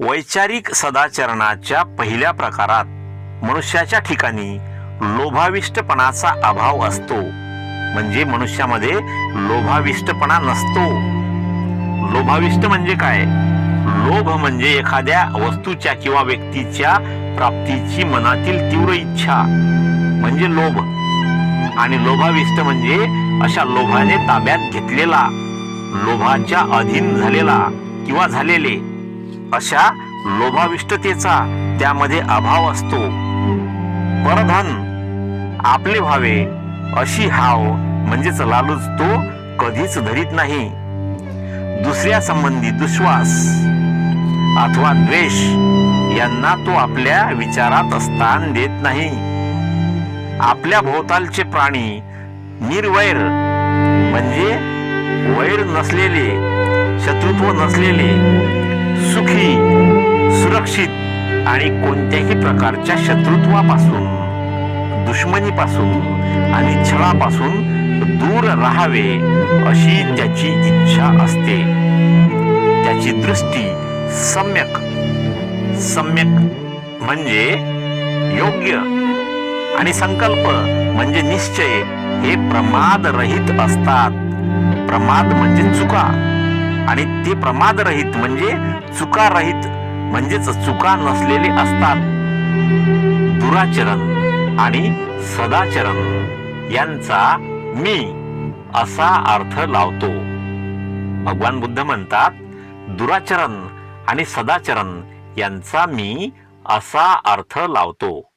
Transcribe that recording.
वैचारिक सदाचरणाच्या पहिल्या प्रकारात मनुष्याच्या ठिकाणी लोभाविष्टपणाचा अभाव असतो. म्हणजे मनुष्यामध्ये लोभाविष्टपणा नसतो. लोभाविष्ट म्हणजे काय? लोभ म्हणजे एखाद्या वस्तूच्या किंवा व्यक्तीच्या प्राप्तीची मनातील तीव्र इच्छा. म्हणजे लोभ. आणि लोभाविष्ट म्हणजे अशा लोभाने ताब्यात घेतलेला लोभाच्या अधीन झालेला किंवा झालेले. अशा लोभाविष्टतेचा त्यामध्ये अभाव असतो. परधन आपले व्हावे अशी हाव म्हणजेच लालूच तो कधीच धरीत नाही. दुसऱ्या संबंधी दुश्वास अथवा द्वेष यांना तो आपल्या विचारात स्थान देत नाही. आपल्या भोवतालचे प्राणी निर्वैर म्हणजे वैर नसलेले शत्रुत्व नसलेले सुखी सुरक्षित आणि कोणत्याही प्रकारच्या शत्रुत्वापासून दुश्मनीपासून आणि छळापासून दूर राहावे अशी त्याची इच्छा असते. त्याची दृष्टी सम्यक सम्यक म्हणजे योग्य आणि संकल्प म्हणजे निश्चय हे प्रमाद रहित असतात. प्रमाद म्हणजे चुका. आणि ते प्रमाद रहित म्हणजे चुका रहित म्हणजेच चुका नसलेले असतात. दुराचरण आणि सदाचरण यांचा मी असा अर्थ लावतो. भगवान बुद्ध म्हणतात दुराचरण आणि सदाचरण यांचा मी असा अर्थ लावतो.